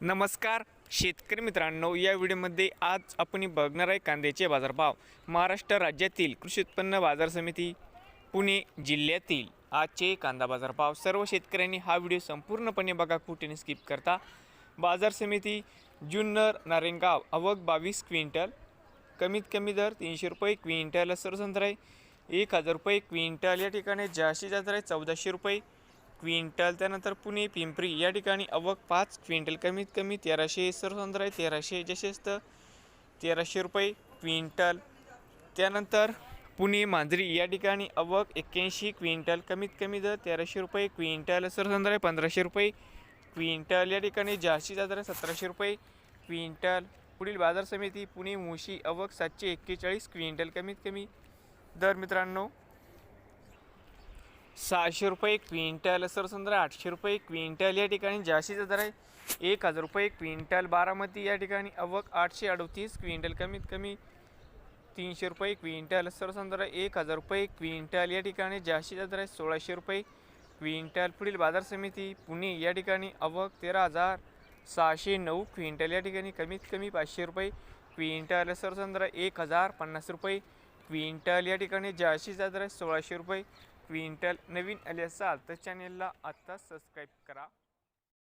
नमस्कार शेतकरी मित्रांनो या व्हिडिओमध्ये आज आपण बघणार आहे कांद्याचे बाजारभाव. महाराष्ट्र राज्यातील कृषी उत्पन्न बाजार समिती पुणे जिल्ह्यातील आजचे कांदा बाजारभाव. सर्व शेतकऱ्यांनी हा व्हिडिओ संपूर्णपणे बघा कुठेने स्किप करता. बाजार समिती जुन्नर नारेंगाव आवक बावीस क्विंटल कमीत कमी दर तीनशे रुपये क्विंटल सरसंत्र आहे एक हजार रुपये क्विंटल. या ठिकाणी जास्तीत जास्त आहे चौदाशे रुपये. क्विंटल त्यानंतर पुणे पिंपरी या ठिकाणी अवक पाच क्विंटल कमीत कमी तेराशे सरसंद्र आहे तेराशे जशेस्त तेराशे रुपये क्विंटल. त्यानंतर पुणे मांजरी या ठिकाणी अवक एक्क्याऐंशी क्विंटल कमीत कमी दर तेराशे रुपये क्विंटल सरसंद्र आहे पंधराशे रुपये क्विंटल. या ठिकाणी जास्तीत जास्त सतराशे रुपये क्विंटल. पुढील बाजार समिती पुणे मुशी अवक सातशे एक्केचाळीस क्विंटल कमीत कमी दर मित्रांनो सहाशे रुपये क्विंटल. सर समजा आठशे रुपये क्विंटल या ठिकाणी. जास्तीचा दर आहे एक हजार रुपये क्विंटल. बारामती या ठिकाणी अवक आठशे अडतीस क्विंटल. कमीत कमी तीनशे रुपये क्विंटल. सर समजा एक हजार रुपये क्विंटल या ठिकाणी. जास्तीचा दर आहे सोळाशे रुपये क्विंटल. पुढील बाजार समिती पुणे या ठिकाणी अवक तेरा हजार सहाशे नऊ क्विंटल या ठिकाणी. कमीत कमी पाचशे रुपये क्विंटल. सरसंद्र एक हजार पन्नास रुपये क्विंटल या ठिकाणी. जास्तीचा दर आहे सोळाशे रुपये क्विंटल नवीन आले असाल तर चॅनेलला आत्ताच सबस्क्राईब करा.